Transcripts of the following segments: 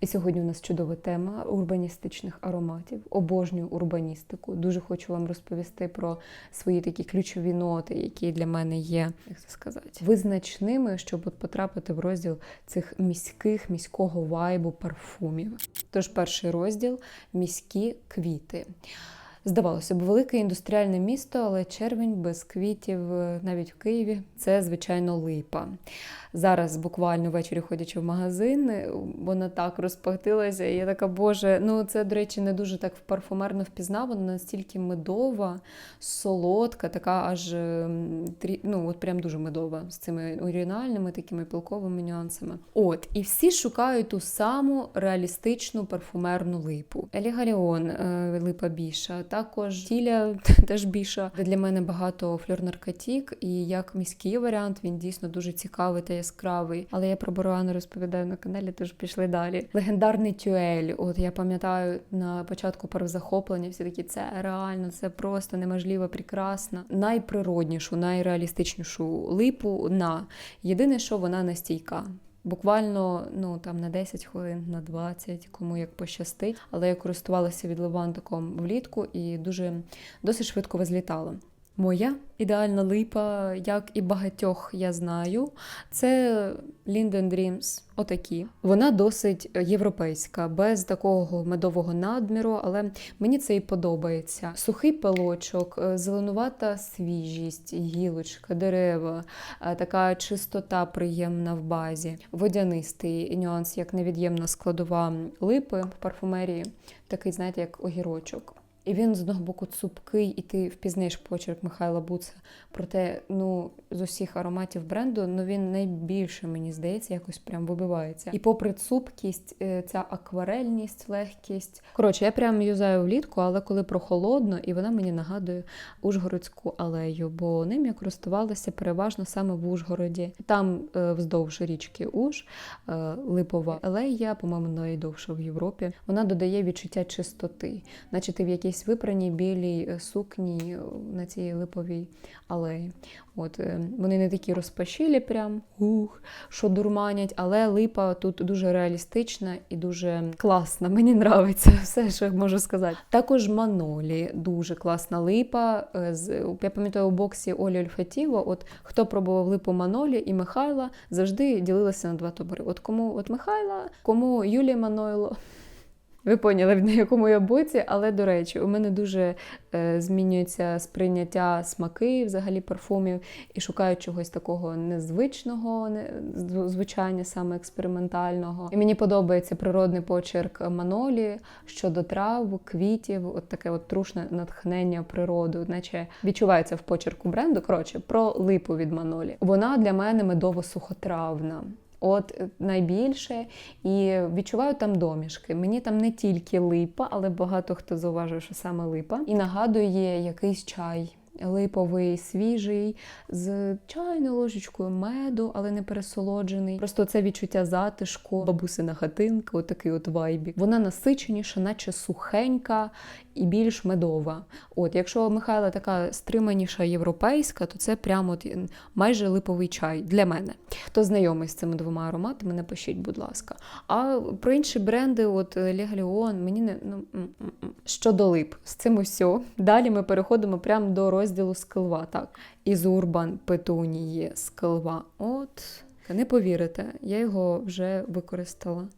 І сьогодні у нас чудова тема урбаністичних ароматів. Обожнюю урбаністику. Дуже хочу вам розповісти про свої такі ключові ноти, які для мене є, як це сказати, визначними, щоб от потрапити в розділ цих міських, міського вайбу парфумів. Тож перший розділ міські квіти. Здавалося б, велике індустріальне місто, але червень без квітів е, навіть в Києві це, звичайно, липа. Зараз, буквально ввечері ходячи в магазин, е, вона так розпахтилася, і я така, боже, ну це, до речі, не дуже так парфумерно впізнавано, настільки медова, солодка, така аж е, ну, от прям дуже медова з цими оригінальними такими пілковими нюансами. От, і всі шукають ту саму реалістичну парфумерну липу. Елі Галіон, е, липа біша, також тіля теж біша. Для мене багато флюр-наркотік, і як міський варіант він дійсно дуже цікавий яскравий. Але я про Боруану розповідаю на каналі, тож пішли далі. Легендарний тюель. От я пам'ятаю на початку захоплення, всі такі це реально, це просто неможливо прекрасно. Найприроднішу, найреалістичнішу липу на єдине, що вона настійка. Буквально ну там на 10 хвилин, на 20, кому як пощастить. Але я користувалася від Левантиком влітку і дуже досить швидко возлітала. Моя ідеальна липа, як і багатьох я знаю, це Linden Dreams. Отакі. Вона досить європейська, без такого медового надміру, але мені це і подобається. Сухий пилочок, е, зеленувата свіжість, гілочка, дерева, е, така чистота приємна в базі, водянистий нюанс, як невід'ємна складова липи в парфумерії, такий, знаєте, як огірочок. І він з одного боку цупкий, і ти впізнаєш почерк Михайла Буца. Проте, ну, з усіх ароматів бренду, ну він найбільше, мені здається, якось прям вибивається. І попри цупкість, е, ця акварельність, легкість. Коротше, я прям юзаю влітку, але коли прохолодно, і вона мені нагадує Ужгородську алею, бо ним я користувалася переважно саме в Ужгороді. Там е, вздовж річки Уж е, липова алея, по-моєму, найдовша в Європі. Вона додає відчуття чистоти, наче ти в якійсь випраній білій е, сукні е, на цій липовій алеї. От е, вони не такі розпашілі, прям ух, що дурманять, але липа тут дуже реалістична і дуже класна. Мені нравиться все, що я можу сказати. Також Манолі дуже класна липа. Я пам'ятаю у боксі Олі Ольфатіво. От хто пробував липу Манолі і Михайла завжди ділилися на два табори. От кому от Михайла, кому Юлія Манойло. Ви поняли, на якому я боці, але до речі, у мене дуже е, змінюється сприйняття смаки, взагалі парфумів, і шукаю чогось такого незвичного, не, зв- звучання, саме експериментального. І мені подобається природний почерк манолі щодо трав, квітів, от таке от трушне натхнення природу, наче відчувається в почерку бренду. Коротше, про липу від манолі. Вона для мене медово-сухотравна. От е, найбільше і відчуваю там домішки. Мені там не тільки липа, але багато хто зауважує, що саме липа. І нагадує якийсь чай. Липовий, свіжий, з чайною ложечкою меду, але не пересолоджений. Просто це відчуття затишку, бабусина хатинка, отакий от вайбік. Вона насиченіша, наче сухенька і більш медова. От, якщо Михайла така стриманіша європейська, то це прямо от майже липовий чай для мене. Хто знайомий з цими двома ароматами, напишіть, будь ласка. А про інші бренди, от Легаліон, мені не ну щодо лип, з цим усе. Далі ми переходимо прямо до розділу скилва. Так, із Урбан Петунії скилва. От не повірите, я його вже використала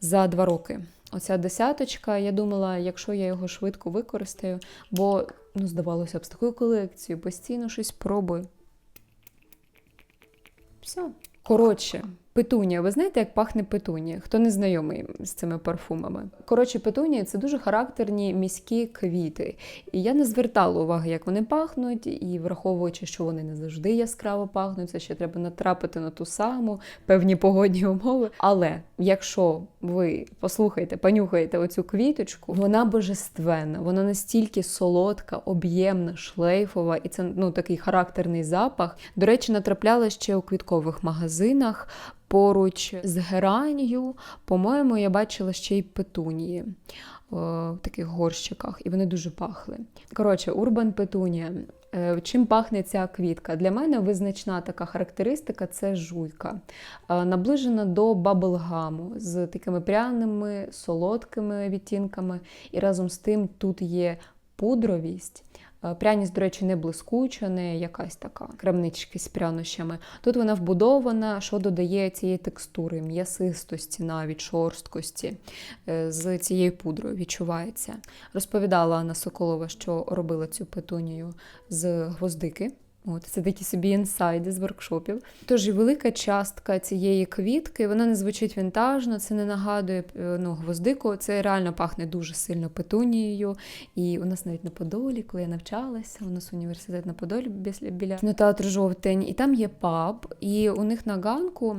за два роки. Оця десяточка, я думала, якщо я його швидко використаю, бо ну, здавалося б, з такою колекцією постійно щось пробую. Все. Коротше, петунія. Ви знаєте, як пахне петунія? Хто не знайомий з цими парфумами? Коротше, петунія це дуже характерні міські квіти. І я не звертала уваги, як вони пахнуть, і враховуючи, що вони не завжди яскраво пахнуть, це ще треба натрапити на ту саму певні погодні умови. Але якщо ви послухаєте, понюхаєте оцю квіточку, вона божественна, вона настільки солодка, об'ємна, шлейфова, і це ну такий характерний запах. До речі, натрапляла ще у квіткових магазинах. Поруч з геранью, по-моєму, я бачила ще й петунії в таких горщиках, і вони дуже пахли. Коротше, урбан петунія. Е, чим пахне ця квітка? Для мене визначна така характеристика це жуйка, е, наближена до баблгаму з такими пряними, солодкими відтінками, і разом з тим тут є пудровість. Е, пряність, до речі, не блискуча, не якась така крамнички з прянощами. Тут вона вбудована, що додає цієї текстури, м'ясистості, навіть шорсткості е, з цією пудрою відчувається. Розповідала Анна Соколова, що робила цю петунію з гвоздики. От, Це такі собі інсайди з воркшопів. Тож і велика частка цієї квітки, вона не звучить вінтажно, це не нагадує е, ну, гвоздику, це реально пахне дуже сильно петунією. І у нас навіть на Подолі, коли я навчалася, у нас університет на Подолі біля кінотеатру жовтень, і там є паб, і у них на ганку.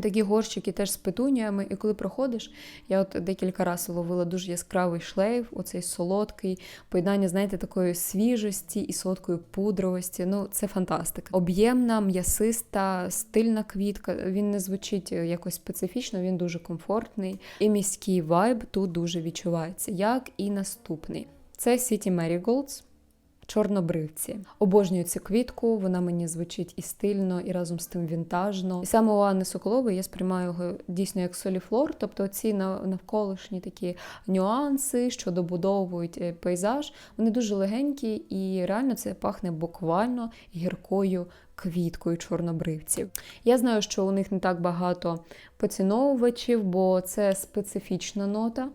Такі горщики теж з петуніями, і коли проходиш, я от декілька разів ловила дуже яскравий шлейф, оцей солодкий поєднання, знаєте, такої свіжості і солодкої пудровості. Ну, це фантастика. Об'ємна, м'ясиста, стильна квітка. Він не звучить якось специфічно, він дуже комфортний. І міський вайб тут дуже відчувається, як і наступний. Це City Marigolds чорнобривці. Обожнюю цю квітку, вона мені звучить і стильно, і разом з тим вінтажно. І саме у Анни Соколової я сприймаю його дійсно як соліфлор, тобто ці навколишні такі нюанси, що добудовують е, пейзаж, вони дуже легенькі і реально це пахне буквально гіркою квіткою чорнобривців. Я знаю, що у них не так багато поціновувачів, бо це специфічна нота,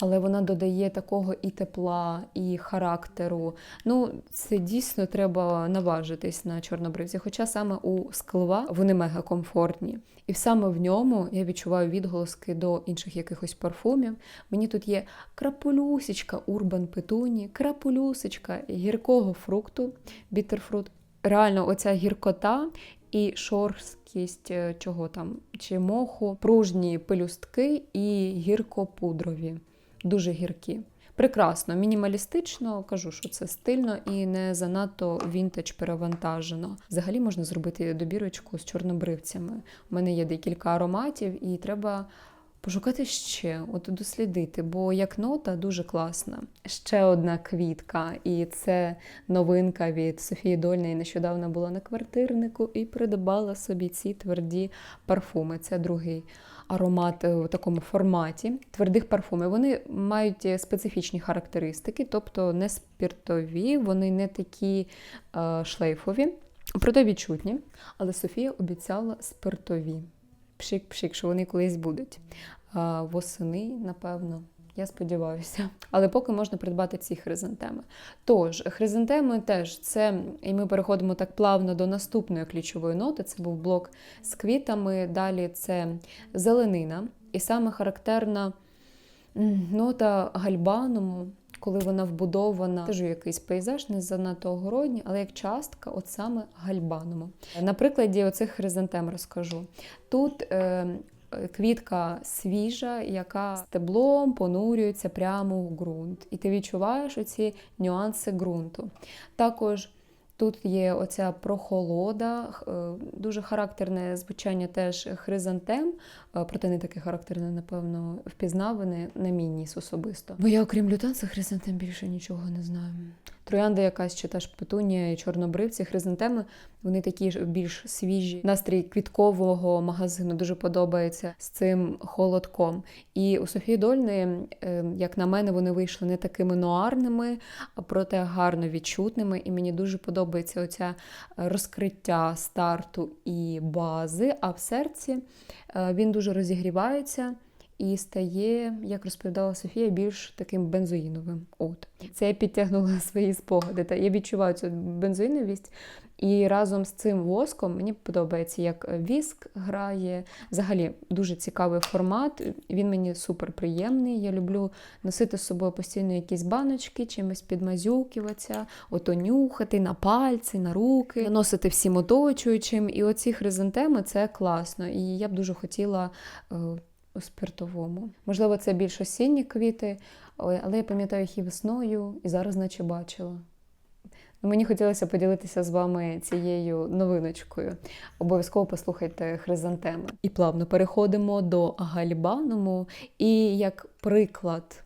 але вона додає такого і тепла, і характеру. Ну, це дійсно треба наважитись на чорнобривці. Хоча саме у склва вони мега комфортні. І саме в ньому я відчуваю відголоски до інших якихось парфумів. Мені тут є крапулюсечка Урбан Петуні, крапулюсечка гіркого фрукту, бітерфрут реально оця гіркота і шорсткість е, чого там, чи моху, пружні пелюстки і гіркопудрові, дуже гіркі. Прекрасно, мінімалістично кажу, що це стильно і не занадто вінтаж перевантажено. Взагалі можна зробити добірочку з чорнобривцями. У мене є декілька ароматів, і треба Пошукати ще, от дослідити, бо як нота дуже класна. Ще одна квітка, і це новинка від Софії Дольної. Нещодавно була на квартирнику і придбала собі ці тверді парфуми. Це другий аромат в такому форматі твердих парфумів. Вони мають специфічні характеристики, тобто не спіртові, вони не такі е, шлейфові, проте відчутні. Але Софія обіцяла спиртові пшик-пшик, що вони колись будуть. А, Восени, напевно. Я сподіваюся, але поки можна придбати ці хризантеми. Тож, хризантеми теж це, і ми переходимо так плавно до наступної ключової ноти. Це був блок з квітами. Далі це зеленина. І саме характерна нота гальбаному, коли вона вбудована, теж якийсь пейзаж, не занадто огородній, але як частка, от саме гальбаному. На прикладі оцих хризантем розкажу. Тут е, квітка свіжа, яка стеблом понурюється прямо в ґрунт. І ти відчуваєш оці нюанси ґрунту. Також Тут є оця прохолода, е, дуже характерне звучання теж хризантем, е, проте не таке характерне, напевно, впізнаване на мій ніс особисто. Бо я, окрім лютанця, хризантем більше нічого не знаю. Троянда якась чи теж петунія і чорнобривці, хризантеми, вони такі ж більш свіжі. Настрій квіткового магазину дуже подобається з цим холодком. І у Софії Дольної, е, як на мене, вони вийшли не такими нуарними, а проте гарно відчутними. І мені дуже подобається оця розкриття старту і бази. А в серці е, він дуже розігрівається і стає, як розповідала Софія, більш таким бензоїновим. От це я підтягнула свої спогади. Та я відчуваю цю бензоїновість. І разом з цим воском мені подобається, як віск грає. Взагалі дуже цікавий формат. Він мені супер приємний. Я люблю носити з собою постійно якісь баночки, чимось підмазюкуватися, ото нюхати на пальці, на руки, наносити всім оточуючим. І оці хризантеми це класно. І я б дуже хотіла е, у спиртовому. Можливо, це більш осінні квіти, але я пам'ятаю їх і весною, і зараз, наче бачила. Мені хотілося поділитися з вами цією новиночкою. Обов'язково послухайте хризантеми. І плавно переходимо до гальбануму. І як приклад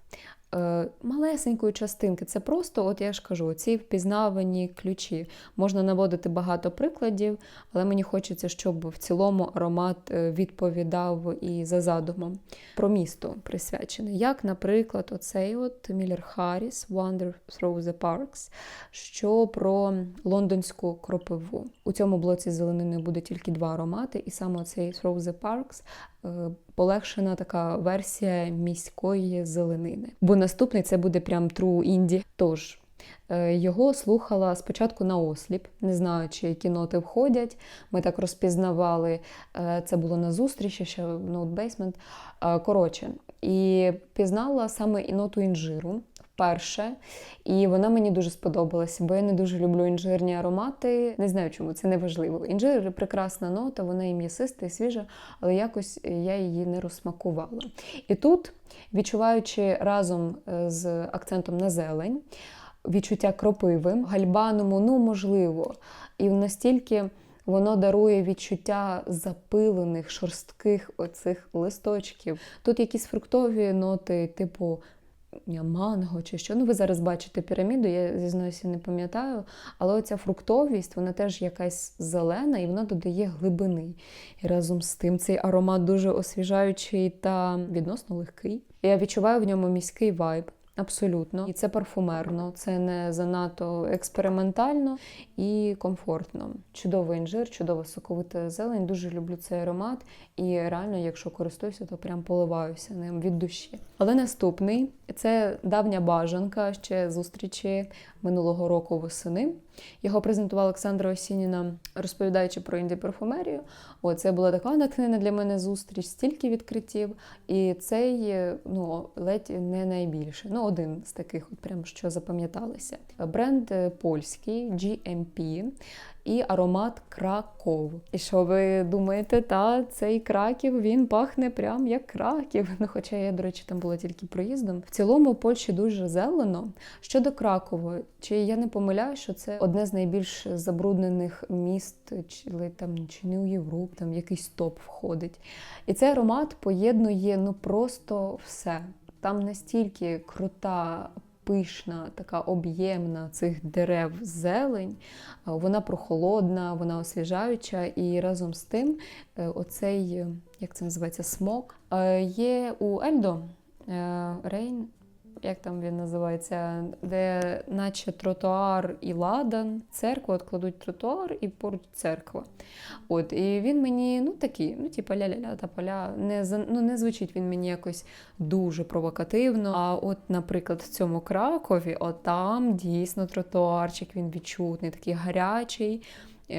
малесенької частинки, це просто, от я ж кажу, ці впізнавані ключі. Можна наводити багато прикладів, але мені хочеться, щоб в цілому аромат е, відповідав і за задумом. Про місто присвячений. Як, наприклад, оцей от Міллер Харріс Wander Through the Parks, що про лондонську кропиву. У цьому блоці з зелениною буде тільки два аромати, і саме цей Through the Parks е, полегшена така версія міської зеленини. Бо наступний це буде прям true інді. Тож. е, Його слухала спочатку на осліп, не знаю, чи які ноти входять. Ми так розпізнавали. Е, Це було на зустрічі, ще в ноутбейсмент. Е, Коротше, і пізнала саме і ноту інжиру вперше. І вона мені дуже сподобалася, бо я не дуже люблю інжирні аромати. Не знаю чому, це не важливо. Інжир прекрасна нота, вона і м'ясиста, і свіжа, але якось я її не розсмакувала. І тут, відчуваючи разом е, з акцентом на зелень, відчуття кропиви, гальбаному, ну можливо, і настільки. Воно дарує відчуття запилених, шорстких оцих листочків. Тут якісь фруктові ноти, типу манго чи що. Ну, ви зараз бачите піраміду, я зізнаюся, не пам'ятаю. Але оця фруктовість, вона теж якась зелена і вона додає глибини. І разом з тим цей аромат дуже освіжаючий та відносно легкий. Я відчуваю в ньому міський вайб. Абсолютно, і це парфумерно, це не занадто експериментально і комфортно. Чудовий інжир, чудова соковита зелень. Дуже люблю цей аромат. І реально, якщо користуюся, то прям поливаюся ним від душі. Але наступний це давня бажанка ще зустрічі минулого року восени. Його презентувала Олександра Осініна, розповідаючи про інді парфумерію. О, це була така натхнена для мене зустріч, стільки відкриттів. І цей ну, ледь не найбільше. Ну, один з таких, от прям що запам'яталися. Бренд польський GMP і аромат Краков. І що ви думаєте, та цей краків він пахне прям як краків. Ну, хоча я, до речі, там була тільки проїздом. В цілому в Польщі дуже зелено. Щодо Кракова, чи я не помиляю, що це одне з найбільш забруднених міст, чи там чи не у Європі, там якийсь топ входить. І цей аромат поєднує ну просто все. Там настільки крута пишна, така об'ємна цих дерев зелень, вона прохолодна, вона освіжаюча, і разом з тим е, оцей, як це називається, смок е, є у Ельдо Рейн. Як там він називається, де наче тротуар і ладан, церква, от кладуть тротуар і поруч церква. От, І він мені ну такий, ну типу ля-ля-ля та поля. Не ну, не звучить він мені якось дуже провокативно. А от, наприклад, в цьому Кракові, от там дійсно тротуарчик, він відчутний, такий гарячий.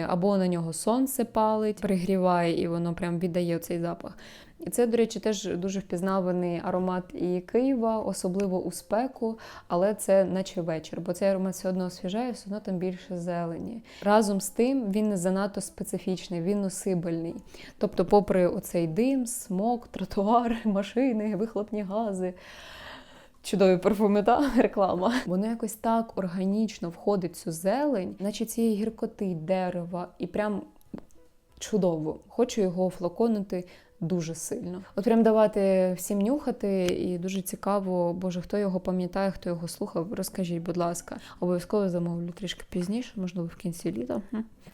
Або на нього сонце палить, пригріває, і воно прям віддає цей запах. І це, до речі, теж дуже впізнаваний аромат і Києва, особливо у спеку, але це наче вечір, бо цей аромат все одно освіжає, все одно там більше зелені. Разом з тим він не занадто специфічний, він носибельний. Тобто, попри оцей дим, смок, тротуар, машини, вихлопні гази. Чудові парфуми, та реклама. Воно якось так органічно входить цю зелень, наче цієї гіркоти дерева, і прям чудово. Хочу його флаконити дуже сильно. От прям давати всім нюхати, і дуже цікаво, боже, хто його пам'ятає, хто його слухав. Розкажіть, будь ласка, обов'язково замовлю трішки пізніше, можливо, в кінці літа.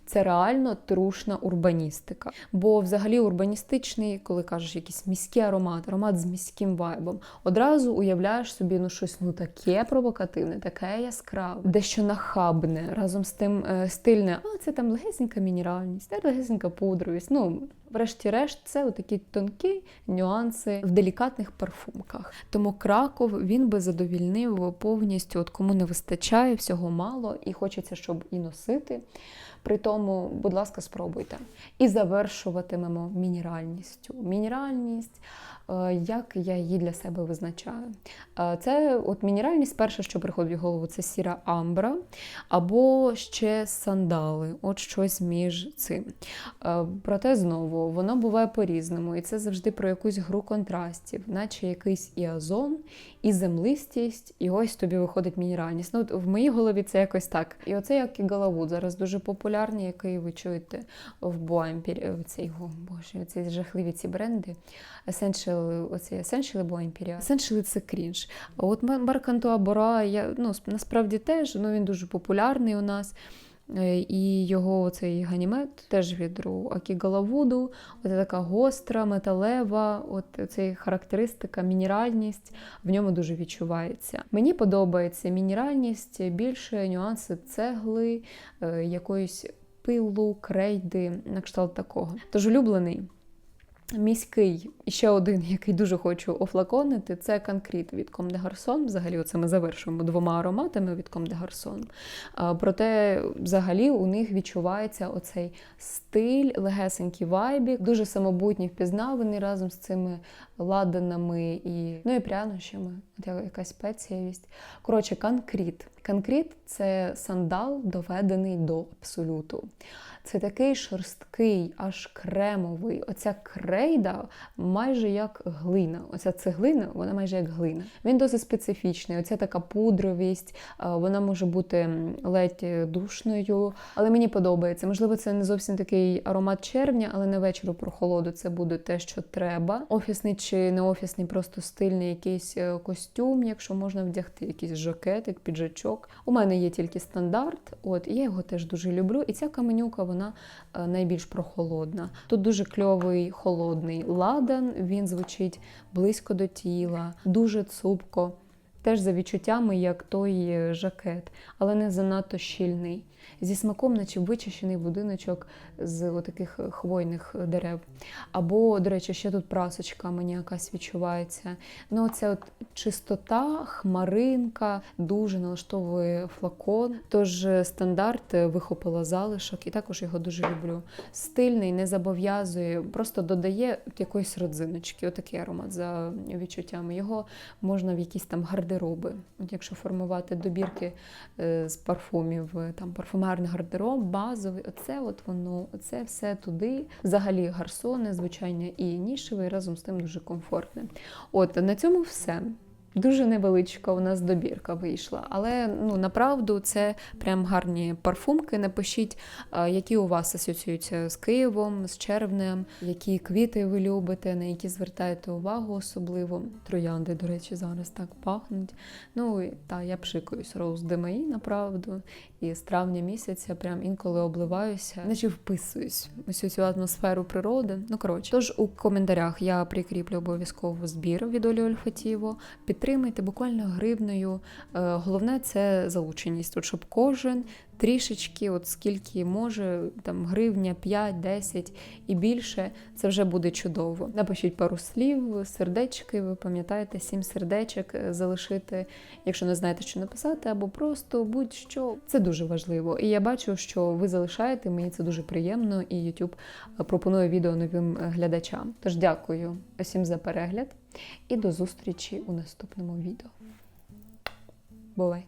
Це реально трушна урбаністика. Бо взагалі урбаністичний, коли кажеш якийсь міський аромат, аромат з міським вайбом, одразу уявляєш собі ну щось ну таке провокативне, таке яскраве, дещо нахабне, разом з тим е, стильне, а це там легесенька мінеральність, легесенька пудровість. Ну, Врешті-решт, це такі тонкі нюанси в делікатних парфумках. Тому Краков він би задовільнив повністю, от кому не вистачає, всього мало, і хочеться, щоб і носити. При тому, будь ласка, спробуйте. І завершуватимемо мінеральністю. Мінеральність, е, як я її для себе визначаю. Е, Це от мінеральність, перше, що приходить в голову, це сіра амбра або ще сандали, от щось між цим. Е, Проте знову воно буває по-різному, і це завжди про якусь гру контрастів, наче якийсь і озон, і землистість, і ось тобі виходить мінеральність. Ну, от в моїй голові це якось так. І оце як і Галавуд, зараз дуже популярний, який ви чуєте в Боампірі, цей, о, боже, ці жахливі ці бренди. Essential, оці Essential Боампірі. Essential це крінж. От Марк Антуа Бора, я, ну, насправді теж, ну, він дуже популярний у нас. Е, І його цей ганімет теж від Ру Акігалавуду. От така гостра, металева, от цей характеристика, мінеральність в ньому дуже відчувається. Мені подобається мінеральність, більше нюанси цегли, е, якоїсь пилу, крейди, на кшталт такого. Тож улюблений. Міський і ще один, який дуже хочу офлаконити, це конкрет від Ком де Гарсон. Взагалі, оце ми завершуємо двома ароматами від Ком де Гарсон. Проте, взагалі, у них відчувається оцей стиль, легесенький вайбік, дуже самобутній, впізнаваний разом з цими ладанами і, ну, і прянощами. От якась спеціявість. Коротше, конкрет. Конкрет це сандал, доведений до абсолюту. Це такий шорсткий, аж кремовий. Оця крейда майже як глина. Оця цеглина, вона майже як глина. Він досить специфічний. Оця така пудровість, вона може бути ледь душною, але мені подобається. Можливо, це не зовсім такий аромат червня, але на вечір у прохолоду це буде те, що треба. Офісний чи не офісний, просто стильний якийсь е, костюм, якщо можна вдягти, якийсь жакетик, піджачок. У мене є тільки стандарт, от і я його теж дуже люблю. І ця каменюка вона е, найбільш прохолодна. Тут дуже кльовий холодний ладан. Він звучить близько до тіла, дуже цупко. Теж за відчуттями, як той е, жакет, але не занадто щільний. Зі смаком, наче вичищений будиночок з таких хвойних дерев. Або, до речі, ще тут прасочка мені якась відчувається. Ну, це от чистота, хмаринка, дуже налаштовує флакон. Тож е, стандарт е, вихопила залишок, і також його дуже люблю. Стильний, не зобов'язує, просто додає якоїсь родзиночки. Отакий аромат за відчуттями. Його можна в якісь там гардероби. Якщо формувати добірки е, з парфумів, там парфумерний гардероб, базовий, оце от воно, оце все туди. Взагалі гарсони, звичайно, і нішевий, разом з тим дуже комфортне. От на цьому все. Дуже невеличка у нас добірка вийшла, але ну направду це прям гарні парфумки. Напишіть, які у вас асоціюються з Києвом, з червнем, які квіти ви любите, на які звертаєте увагу особливо. Троянди, до речі, зараз так пахнуть. Ну та я пшикаюсь роуз де мої, направду. І з травня місяця прям інколи обливаюся, наче вписуюсь усю цю атмосферу природи. Ну коротше, тож у коментарях я прикріплю обов'язково збір від Олі Ольфатіво. Підтримайте буквально гривною. Е, Головне це залученість, от щоб кожен трішечки, от скільки може, там гривня, 5, 10 і більше, це вже буде чудово. Напишіть пару слів, сердечки, ви пам'ятаєте, сім сердечок е, залишити, якщо не знаєте, що написати, або просто будь-що. Це дуже важливо. І я бачу, що ви залишаєте, мені це дуже приємно, і YouTube пропонує відео новим е, глядачам. Тож дякую усім за перегляд і до зустрічі у наступному відео. Бувай!